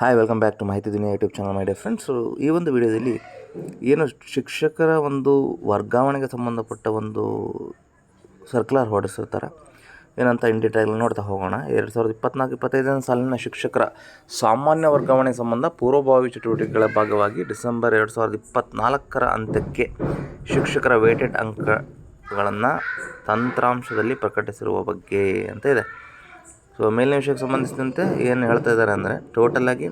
Hi welcome back to Mahiti Duniya YouTube channel my friends ಈ ಒಂದು ವಿಡಿಯೋದಲ್ಲಿ ಏನು ಶಿಕ್ಷಕರ ಒಂದು ವರ್ಗಾವಣೆಗೆ ಸಂಬಂಧಪಟ್ಟ ಒಂದು ಸರ್ಕ್ಯುಲರ್ ಹೊರಡಿಸಿರ್ತಾರೆ. ಏನಂತ ಇನ್ ಡೀಟೇಲ್ ನೋಡ್ತಾ ಹೋಗೋಣ. ಎರಡು ಸಾವಿರದ ಇಪ್ಪತ್ನಾಲ್ಕು, ಇಪ್ಪತ್ತೈದನೇ ಸಾಲಿನ ಶಿಕ್ಷಕರ ಸಾಮಾನ್ಯ ವರ್ಗಾವಣೆ ಸಂಬಂಧ ಪೂರ್ವಭಾವಿ ಚಟುವಟಿಕೆಗಳ ಭಾಗವಾಗಿ ಡಿಸೆಂಬರ್ ಎರಡು ಸಾವಿರದ ಇಪ್ಪತ್ತ್ನಾಲ್ಕರ ಅಂತ್ಯಕ್ಕೆ ಶಿಕ್ಷಕರ ವೇಟೆಡ್ ಅಂಕಗಳನ್ನು ತಂತ್ರಾಂಶದಲ್ಲಿ ಪ್ರಕಟಿಸಿರುವ ಬಗ್ಗೆ ಅಂತ ಇದೆ. ಸೊ ಮೇಲಿನ ವಿಷಯಕ್ಕೆ ಸಂಬಂಧಿಸಿದಂತೆ ಏನು ಹೇಳ್ತಾ ಇದ್ದಾರೆ ಅಂದರೆ ಟೋಟಲಾಗಿ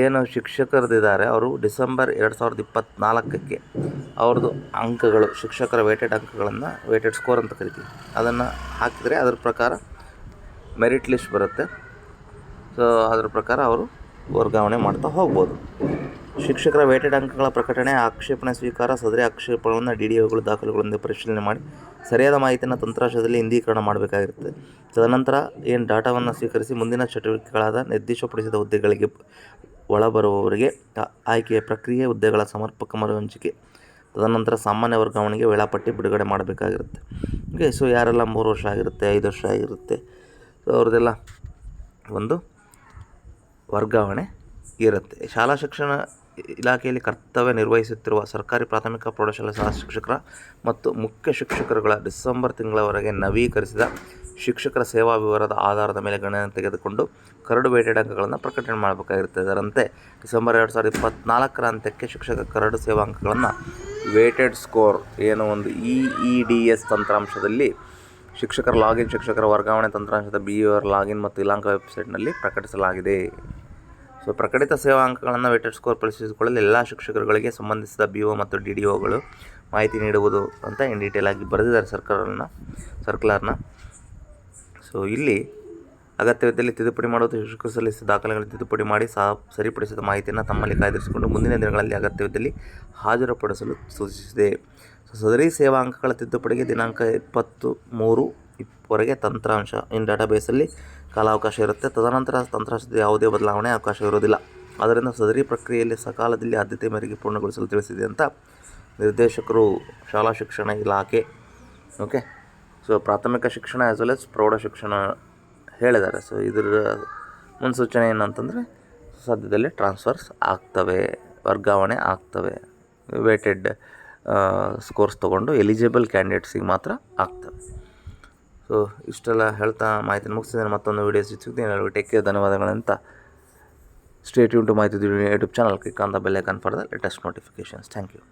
ಏನು ಶಿಕ್ಷಕರದಿದ್ದಾರೆ, ಅವರು ಡಿಸೆಂಬರ್ ಎರಡು ಸಾವಿರದ ಇಪ್ಪತ್ತ್ನಾಲ್ಕಕ್ಕೆ ಅವ್ರದ್ದು ಅಂಕಗಳು, ಶಿಕ್ಷಕರ ವೇಟೆಡ್ ಅಂಕಗಳನ್ನು ವೇಟೆಡ್ ಸ್ಕೋರ್ ಅಂತ ಕರಿತೀವಿ. ಅದನ್ನು ಹಾಕಿದರೆ ಅದ್ರ ಪ್ರಕಾರ ಮೆರಿಟ್ ಲಿಸ್ಟ್ ಬರುತ್ತೆ. ಸೊ ಅದ್ರ ಪ್ರಕಾರ ಅವರು ವರ್ಗಾವಣೆ ಮಾಡ್ತಾ ಹೋಗ್ಬೋದು. ಶಿಕ್ಷಕರ ವೇಟೆಡ್ ಅಂಕಗಳ ಪ್ರಕಟಣೆ, ಆಕ್ಷೇಪಣೆ ಸ್ವೀಕಾರ, ಸದರಿ ಆಕ್ಷೇಪಣೆಗಳನ್ನು ಡಿ ಡಿ ಒಗಳು ದಾಖಲೆಗಳಿಂದ ಪರಿಶೀಲನೆ ಮಾಡಿ ಸರಿಯಾದ ಮಾಹಿತಿಯನ್ನು ತಂತ್ರಾಂಶದಲ್ಲಿ ಹಿಂದೀಕರಣ ಮಾಡಬೇಕಾಗಿರುತ್ತೆ. ತದನಂತರ ಏನು ಡಾಟಾವನ್ನು ಸ್ವೀಕರಿಸಿ ಮುಂದಿನ ಚಟುವಟಿಕೆಗಳಾದ ನಿರ್ದಿಷ್ಟಪಡಿಸಿದ ಹುದ್ದೆಗಳಿಗೆ ಒಳಬರುವವರಿಗೆ ಆಯ್ಕೆಯ ಪ್ರಕ್ರಿಯೆ, ಹುದ್ದೆಗಳ ಸಮರ್ಪಕ ಮರುಹಂಚಿಕೆ ತದನಂತರ ಸಾಮಾನ್ಯ ವರ್ಗಾವಣೆಗೆ ವೇಳಾಪಟ್ಟಿ ಬಿಡುಗಡೆ ಮಾಡಬೇಕಾಗಿರುತ್ತೆ. ಓಕೆ, ಸೊ ಯಾರೆಲ್ಲ ಮೂರು ವರ್ಷ ಆಗಿರುತ್ತೆ, ಐದು ವರ್ಷ ಆಗಿರುತ್ತೆ, ಸೊ ಅವ್ರದ್ದೆಲ್ಲ ಒಂದು ವರ್ಗಾವಣೆ ಇರುತ್ತೆ. ಶಾಲಾ ಶಿಕ್ಷಣ ಇಲಾಖೆಯಲ್ಲಿ ಕರ್ತವ್ಯ ನಿರ್ವಹಿಸುತ್ತಿರುವ ಸರ್ಕಾರಿ ಪ್ರಾಥಮಿಕ ಪ್ರೌಢಶಾಲಾ ಸಹ ಶಿಕ್ಷಕರ ಮತ್ತು ಮುಖ್ಯ ಶಿಕ್ಷಕರುಗಳ ಡಿಸೆಂಬರ್ ತಿಂಗಳವರೆಗೆ ನವೀಕರಿಸಿದ ಶಿಕ್ಷಕರ ಸೇವಾ ವಿವರದ ಆಧಾರದ ಮೇಲೆ ಗಣನೆ ತೆಗೆದುಕೊಂಡು ಕರಡು ವೇಟೆಡ್ ಅಂಕಗಳನ್ನು ಪ್ರಕಟಣೆ ಮಾಡಬೇಕಾಗಿರುತ್ತೆ. ಅದರಂತೆ ಡಿಸೆಂಬರ್ ಎರಡು ಸಾವಿರದ ಇಪ್ಪತ್ತ್ನಾಲ್ಕರ ಅಂತ್ಯಕ್ಕೆ ಶಿಕ್ಷಕ ಕರಡು ಸೇವಾ ಅಂಕಗಳನ್ನು ವೇಟೆಡ್ ಸ್ಕೋರ್ ಏನೋ ಒಂದು ಇ ಇ ಡಿ ಎಸ್ ತಂತ್ರಾಂಶದಲ್ಲಿ ಶಿಕ್ಷಕರ ಲಾಗಿನ್ ಶಿಕ್ಷಕರ ವರ್ಗಾವಣೆ ತಂತ್ರಾಂಶದ ಬಿ ಯುವರ್ ಲಾಗಿನ್ ಮತ್ತು ಇಲಾಂಕ ವೆಬ್ಸೈಟ್ನಲ್ಲಿ ಪ್ರಕಟಿಸಲಾಗಿದೆ. ಸೊ ಪ್ರಕಟಿತ ಸೇವಾ ಅಂಕಗಳನ್ನು ವೇಟೆಡ್ ಸ್ಕೋರ್ ಪರಿಶೀಲಿಸಿಕೊಳ್ಳಲು ಎಲ್ಲ ಶಿಕ್ಷಕರುಗಳಿಗೆ ಸಂಬಂಧಿಸಿದ ಬಿ ಒ ಮತ್ತು ಡಿ ಡಿ ಒಗಳು ಮಾಹಿತಿ ನೀಡುವುದು ಅಂತ ಇನ್ ಡೀಟೇಲ್ ಆಗಿ ಬರೆದಿದ್ದಾರೆ ಸರ್ಕಾರನ ಸರ್ಕ್ಯುಲರ್ನ ಸೊ ಇಲ್ಲಿ ಅಗತ್ಯವಿದ್ದಲ್ಲಿ ತಿದ್ದುಪಡಿ ಮಾಡುವುದು, ಶಿಕ್ಷಕರು ಸಲ್ಲಿಸಿದ ದಾಖಲೆಗಳನ್ನು ತಿದ್ದುಪಡಿ ಮಾಡಿ ಸಹ ಸರಿಪಡಿಸಿದ ಮಾಹಿತಿಯನ್ನು ತಮ್ಮಲ್ಲಿ ಕಾಯ್ದಿರಿಸಿಕೊಂಡು ಮುಂದಿನ ದಿನಗಳಲ್ಲಿ ಅಗತ್ಯವಿದ್ದಲ್ಲಿ ಹಾಜರುಪಡಿಸಲು ಸೂಚಿಸಿದೆ. ಸದರಿ ಸೇವಾ ಅಂಕಗಳ ತಿದ್ದುಪಡಿಗೆ ದಿನಾಂಕ ಇಪ್ಪತ್ತು ಮೂರು ವರೆಗೆ ತಂತ್ರಾಂಶ. ಇನ್ ಡಾಟಾಬೇಸಲ್ಲಿ ಕಾಲಾವಕಾಶ ಇರುತ್ತೆ. ತದನಂತರ ತಂತ್ರಾಂಶದ ಯಾವುದೇ ಬದಲಾವಣೆ ಅವಕಾಶ ಇರೋದಿಲ್ಲ. ಆದ್ದರಿಂದ ಸದರಿ ಪ್ರಕ್ರಿಯೆಯಲ್ಲಿ ಸಕಾಲದಲ್ಲಿ ಆದ್ಯತೆ ಮೇರೆಗೆ ಪೂರ್ಣಗೊಳಿಸಲು ತಿಳಿಸಿದೆ ಅಂತ ನಿರ್ದೇಶಕರು, ಶಾಲಾ ಶಿಕ್ಷಣ ಇಲಾಖೆ ಓಕೆ ಸೊ ಪ್ರಾಥಮಿಕ ಶಿಕ್ಷಣ ಆ್ಯಸ್ ವೆಲ್ ಎಸ್ ಪ್ರೌಢ ಶಿಕ್ಷಣ ಹೇಳಿದ್ದಾರೆ. ಸೊ ಇದರ ಮುನ್ಸೂಚನೆ ಏನಂತಂದರೆ, ಸದ್ಯದಲ್ಲಿ ಟ್ರಾನ್ಸ್ಫರ್ಸ್ ಆಗ್ತವೆ, ವರ್ಗಾವಣೆ ಆಗ್ತವೆ ವೇಟೆಡ್ ಸ್ಕೋರ್ಸ್ ತೊಗೊಂಡು ಎಲಿಜಿಬಲ್ ಕ್ಯಾಂಡಿಡೇಟ್ಸಿಗೆ ಮಾತ್ರ ಆಗ್ತವೆ. ಸೊ ಇಷ್ಟೆಲ್ಲ ಹೇಳ್ತಾ ಮಾಹಿತಿನ ಮುಗಿಸಿದ್ದೇನೆ ಮತ್ತೊಂದು ವೀಡಿಯೋ ಸಿಗ್ತೀನಿ. ಎಲ್ಲರಿಗೂ ಟೇಕ್ ಕೇರ್ ಧನ್ಯವಾದಗಳಂತ stay ಯೂನ್ to Mahiti YouTube channel click on the bell icon for the latest notifications thank you